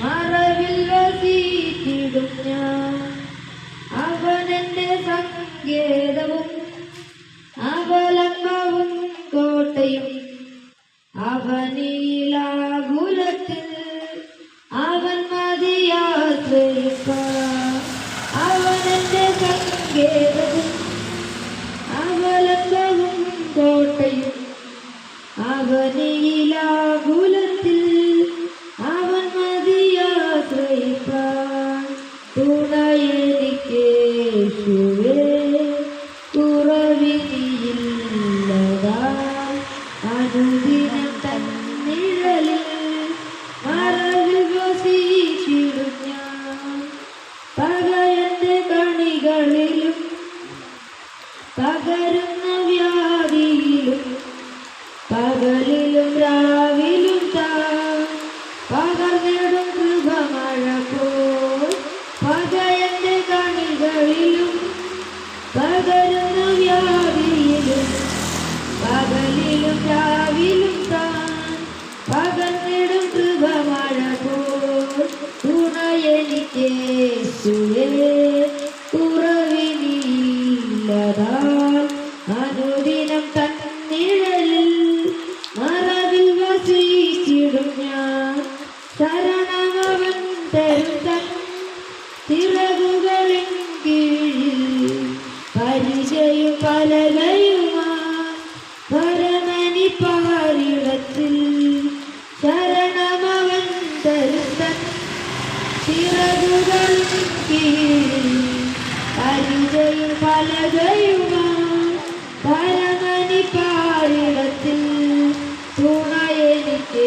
മറവിൽ വസിച്ചിടും ഞാൻ. അവനെന്റെ സങ്കേതവും അവലംബവും കോട്ടയും. അവനീലാകുലത്തിൽ അവൻ മതിയാശ്രയിപ്പ. അവനെന്റെ സങ്കേതവും അവലംബവും കോട്ടയും. അവനീലാകുലത്തിൽ തുണയെനിക്കേശുവേ കുറവിനിയില്ലതാ അനുദിനം തന്നിഴലിൽ മറവിൽ വസിച്ചിടും ഞാൻ. പകയന്റെ കണികളിലും പകരുന്ന പകർന്നിടും കൃപമഴ തുണയെനിക്കേശുവേ കുറവിനില്ലതാൽ അനുദിനം തന്നിഴലിൽ മറവിൽ വസിച്ചിടും ഞാൻ ശരണമവൻ തരും തൻ ചിറകുകളിൻ കീഴിൽ പരിചയും പലകയുമാ ശരണമവൻ തരും തൻ ചിറകുകളിൻ കീഴിൽ പരിചയും പലകയുമാ പരമനി പാരിടത്തിൽ തുണയെനിക്കേശുവേ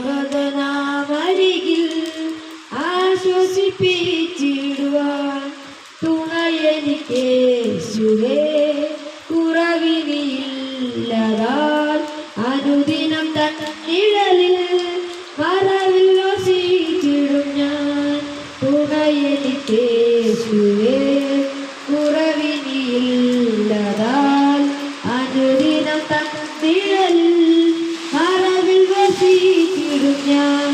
അവതനാമരികിൽ ആശ്വസിപ്പിച്ചിടുവാൻ തുണയെനിക്കേശുവേ കുറവിനിയില്ലതാൽ അനുദിനം തന്നിഴലിൽ മറവിൽ വസിച്ചിടും ഞാൻ. തുണയെനിക്കേശുവേ കുറവിനിയില്ലതാൽ അനുദിനം തന്നിഴലിൽ Yeah.